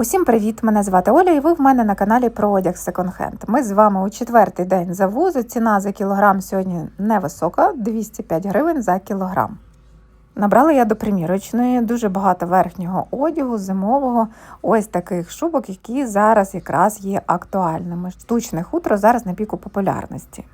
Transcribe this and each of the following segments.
Усім привіт! Мене звати Оля, і ви в мене на каналі про одяг секонд-хенд. Ми з вами у четвертий день завозу. Ціна за кілограм сьогодні невисока 205 гривень за кілограм. Набрала я до примірочної дуже багато верхнього одягу, зимового, ось таких шубок, які зараз якраз є актуальними. Штучне хутро зараз на піку популярності.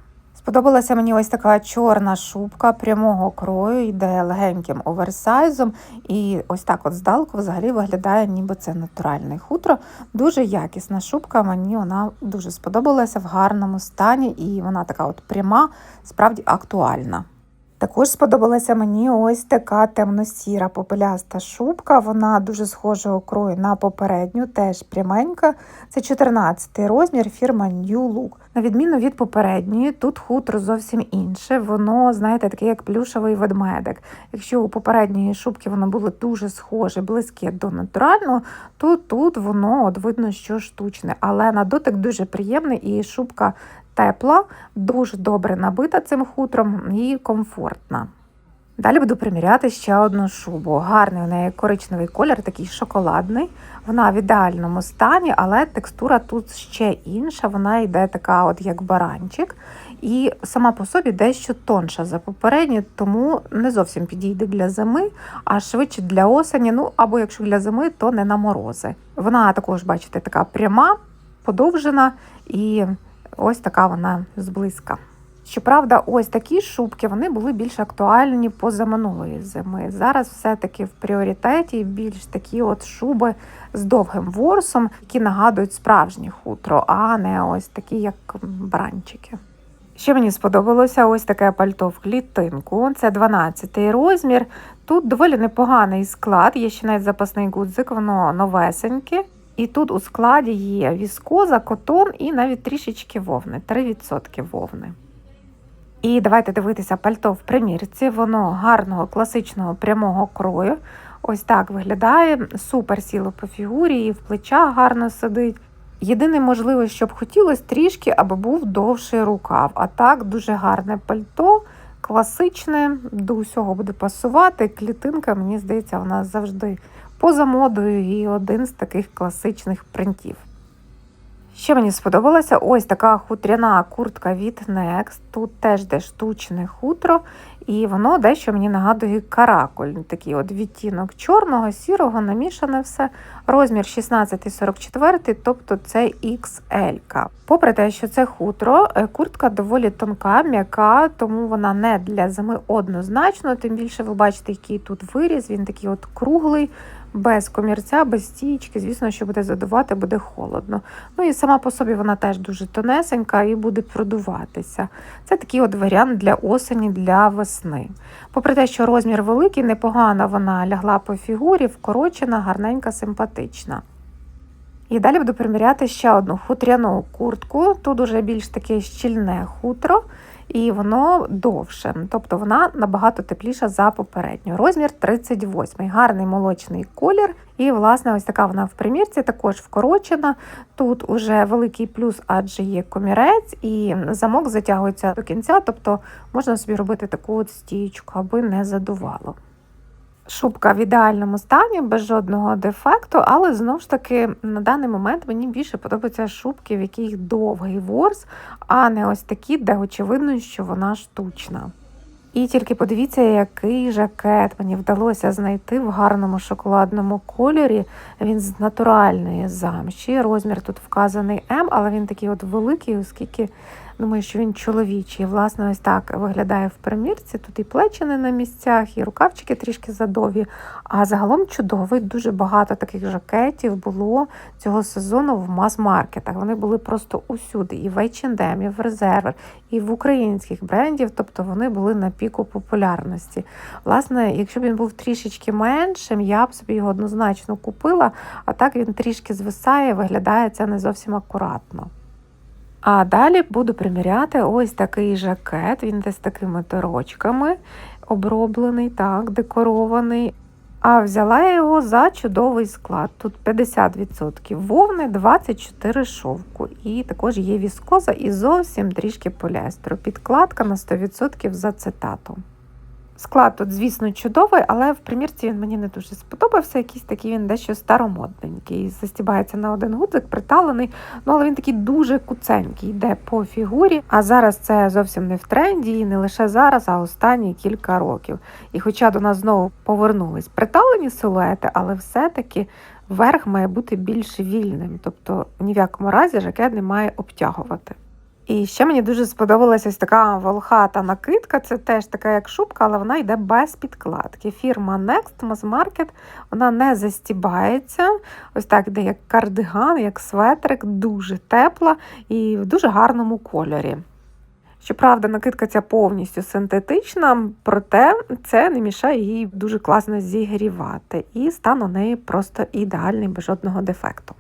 Сподобалася мені ось така чорна шубка прямого крою, йде легеньким оверсайзом, і ось так от здалеку взагалі виглядає, ніби це натуральне хутро. Дуже якісна шубка, мені вона дуже сподобалася в гарному стані, і вона така от пряма, справді актуальна. Також сподобалася мені ось така темно-сіра попеляста шубка. Вона дуже схожого крою на попередню, теж пряменька. Це 14 розмір фірма New Look. На відміну від попередньої, тут хутро зовсім інше. Воно, знаєте, таке як плюшевий ведмедик. Якщо у попередньої шубки воно було дуже схоже, близьке до натурального, то тут воно от видно, що штучне. Але на дотик дуже приємний і шубка тепла, дуже добре набита цим хутром і комфортна. Далі буду приміряти ще одну шубу. Гарний у неї коричневий колір, такий шоколадний. Вона в ідеальному стані, але текстура тут ще інша. Вона йде така, от як баранчик, і сама по собі дещо тонша за попередню, тому не зовсім підійде для зими, а швидше для осені. Ну або якщо для зими, то не на морози. Вона також, бачите, така пряма, подовжена і ось така вона зблизька. Щоправда, ось такі шубки вони були більш актуальні позаминулої зими. Зараз все-таки в пріоритеті більш такі от шуби з довгим ворсом, які нагадують справжнє хутро, а не ось такі, як бранчики. Ще мені сподобалося ось таке пальто в клітинку. Це 12 розмір. Тут доволі непоганий склад, є ще навіть запасний гудзик, воно новесеньке. І тут у складі є віскоза, котон і навіть трішечки вовни, 3% вовни. І давайте дивитися пальто в примірці. Воно гарного класичного прямого крою. Ось так виглядає. Супер сіло по фігурі, і в плечах гарно сидить. Єдине, можливо, щоб хотілося трішки, аби був довший рукав. А так, дуже гарне пальто, класичне, до усього буде пасувати. Клітинка, мені здається, вона завжди поза модою і один з таких класичних принтів. Ще мені сподобалася ось така хутряна куртка від Next. Тут теж де штучне хутро, і воно дещо мені нагадує каракуль. Такий от відтінок чорного, сірого, намішане все. Розмір 16-44, тобто це XL. Попри те, що це хутро, е, куртка доволі тонка, м'яка, тому вона не для зими однозначно. Тим більше ви бачите, який тут виріз, він такий от круглий без комірця, без стічки, звісно, що буде задувати, буде холодно. Ну і сама по собі вона теж дуже тонесенька і буде продуватися. Це такий от варіант для осені, для весни. Попри те, що розмір великий, непогано вона лягла по фігурі, вкорочена, гарненька, симпатична. І далі буду приміряти ще одну хутряну куртку. Тут уже більш таке щільне хутро і воно довше, тобто вона набагато тепліша за попередню. Розмір 38 гарний молочний колір. І, власне, ось така вона в примірці, також вкорочена. Тут уже великий плюс, адже є комірець, і замок затягується до кінця, тобто можна собі робити таку от стічку, аби не задувало. Шубка в ідеальному стані, без жодного дефекту, але знову ж таки на даний момент мені більше подобаються шубки, в яких довгий ворс, а не ось такі, де очевидно, що вона штучна. І тільки подивіться, який жакет мені вдалося знайти в гарному шоколадному кольорі. Він з натуральної замші. Розмір тут вказаний М, але він такий от великий, оскільки думаю, що він чоловічий. Власне, ось так виглядає в примірці. Тут і плечі не на місцях, і рукавчики трішки задові. А загалом чудовий, дуже багато таких жакетів було цього сезону в мас-маркетах. Вони були просто усюди, і в H&M, і в резервер, і в українських брендів, тобто вони були на піку популярності. Власне, якщо б він був трішечки меншим, я б собі його однозначно купила, а так він трішки звисає, виглядає це не зовсім акуратно. А далі буду приміряти ось такий жакет, він десь такими торочками оброблений, так, декорований. А взяла я його за чудовий склад. Тут 50% вовни, 24 шовку. І також є віскоза і зовсім трішки поліестеру. Підкладка на 100% за цитатом. Склад тут, звісно, чудовий, але в примірці він мені не дуже сподобався. Якийсь такий він дещо старомодненький. Застібається на один гудзик, приталений, ну але він такий дуже куценький, йде по фігурі. А зараз це зовсім не в тренді, і не лише зараз, а останні кілька років. І хоча до нас знову повернулись приталені силуети, але все-таки верх має бути більш вільним, тобто ні в якому разі жакет не має обтягувати. І ще мені дуже сподобалася ось така волхата накидка. Це теж така як шубка, але вона йде без підкладки. Фірма Next Mass Market, вона не застібається. Ось так йде як кардиган, як светрик, дуже тепла і в дуже гарному кольорі. Щоправда, накидка ця повністю синтетична, проте це не мішає їй дуже класно зігрівати. І стан у неї просто ідеальний, без жодного дефекту.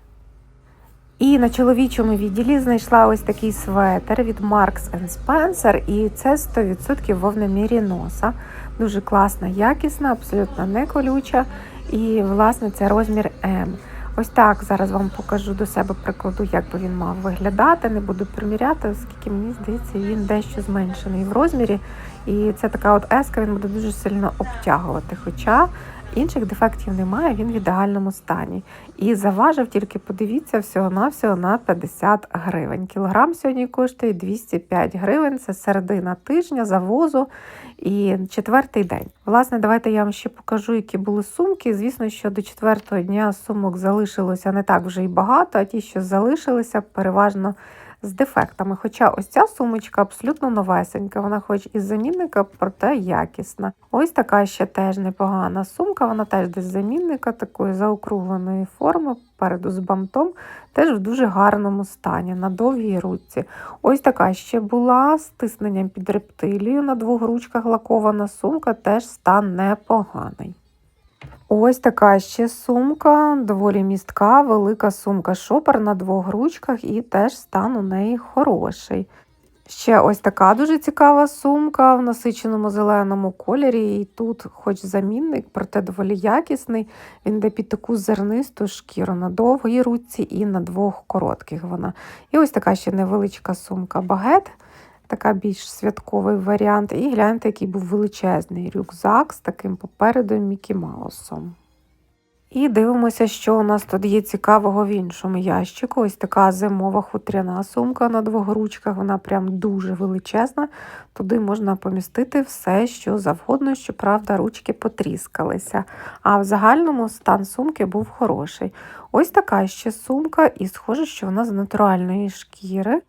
І на чоловічому відділі знайшла ось такий светер від Marks Spencer, і це 100% вовна міріноса. Дуже класна, якісна, абсолютно не колюча. І, власне, це розмір М. Ось так зараз вам покажу до себе прикладу, як би він мав виглядати. Не буду приміряти, оскільки мені здається, він дещо зменшений в розмірі. І це така от еска, він буде дуже сильно обтягувати. Хоча інших дефектів немає, він в ідеальному стані. І заважив, тільки подивіться, всього-навсього на 50 гривень. Кілограм сьогодні коштує 205 гривень. Це середина тижня завозу і четвертий день. Власне, давайте я вам ще покажу, які були сумки. Звісно, що до четвертого дня сумок залишилося не так вже і багато, а ті, що залишилися, переважно. З дефектами. Хоча ось ця сумочка абсолютно новесенька, вона хоч із замінника, проте якісна. Ось така ще теж непогана сумка, вона теж десь замінника, такої заокругленої форми, переду з бантом, теж в дуже гарному стані, на довгій ручці. Ось така ще була з тисненням під рептилію на двох ручках лакована сумка, теж стан непоганий. Ось така ще сумка, доволі містка, велика сумка шопер на двох ручках, і теж стан у неї хороший. Ще ось така дуже цікава сумка в насиченому зеленому кольорі. І тут, хоч замінник, проте доволі якісний. Він йде під таку зернисту шкіру на довгій руці і на двох коротких вона. І ось така ще невеличка сумка багет така більш святковий варіант. І гляньте, який був величезний рюкзак з таким попередом Мікі Маусом. І дивимося, що у нас тут є цікавого в іншому ящику. Ось така зимова хутряна сумка на двох ручках, вона прям дуже величезна. Туди можна помістити все, що завгодно, щоправда, ручки потріскалися. А в загальному стан сумки був хороший. Ось така ще сумка, і схоже, що вона з натуральної шкіри.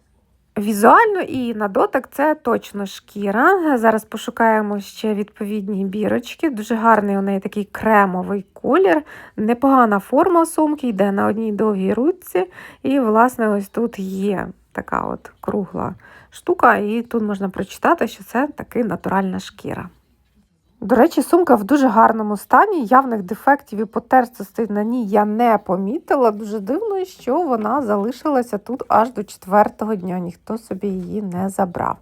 Візуально і на дотик це точно шкіра. Зараз пошукаємо ще відповідні бірочки. Дуже гарний у неї такий кремовий колір, непогана форма сумки, йде на одній довгій ручці. І, власне, ось тут є така от кругла штука, і тут можна прочитати, що це таки натуральна шкіра. До речі, сумка в дуже гарному стані, явних дефектів і потертостей на ній я не помітила. Дуже дивно, що вона залишилася тут аж до четвертого дня, ніхто собі її не забрав.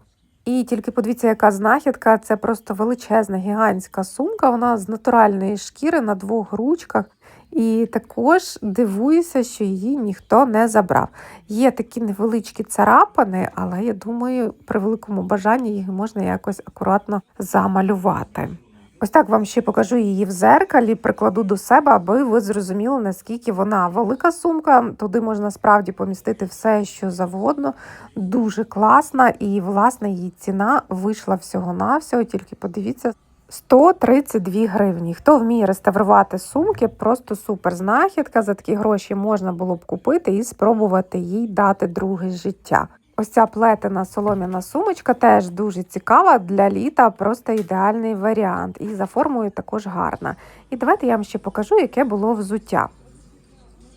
І тільки подивіться, яка знахідка це просто величезна гігантська сумка. Вона з натуральної шкіри на двох ручках. І також дивуюся, що її ніхто не забрав. Є такі невеличкі царапини, але я думаю, при великому бажанні їх можна якось акуратно замалювати. Ось так вам ще покажу її в зеркалі, прикладу до себе, аби ви зрозуміли, наскільки вона велика сумка. Туди можна справді помістити все, що завгодно. Дуже класна, і, власне, її ціна вийшла всього-навсього, тільки подивіться. 132 гривні. Хто вміє реставрувати сумки, просто супер знахідка. За такі гроші можна було б купити і спробувати їй дати друге життя. Ось ця плетена солом'яна сумочка теж дуже цікава для літа, просто ідеальний варіант. І за формою також гарна. І давайте я вам ще покажу, яке було взуття.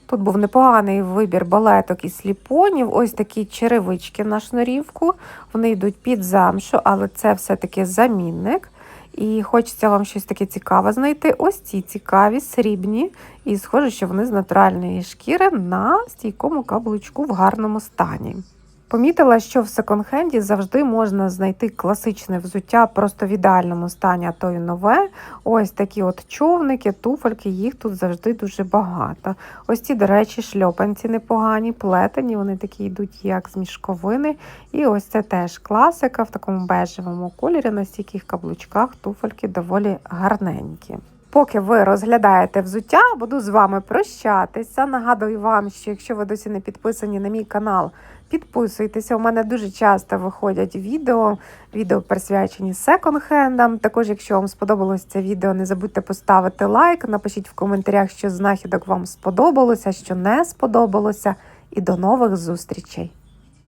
Тут був непоганий вибір балеток і сліпонів, ось такі черевички на шнурівку. Вони йдуть під замшу, але це все-таки замінник. І хочеться вам щось таке цікаве знайти. Ось ці цікаві, срібні, і схоже, що вони з натуральної шкіри на стійкому каблучку в гарному стані. Помітила, що в секонд-хенді завжди можна знайти класичне взуття просто в ідеальному стані, а то й нове. Ось такі от човники, туфельки, їх тут завжди дуже багато. Ось ці, до речі, шльопанці непогані, плетені, вони такі йдуть, як з мішковини. І ось це теж класика в такому бежевому кольорі, на стійких каблучках туфельки доволі гарненькі. Поки ви розглядаєте взуття, буду з вами прощатися. Нагадую вам, що якщо ви досі не підписані на мій канал, підписуйтеся. У мене дуже часто виходять відео, відео присвячені секонд-хендам. Також, якщо вам сподобалось це відео, не забудьте поставити лайк, напишіть в коментарях, що знахідок вам сподобалося, що не сподобалося. І до нових зустрічей!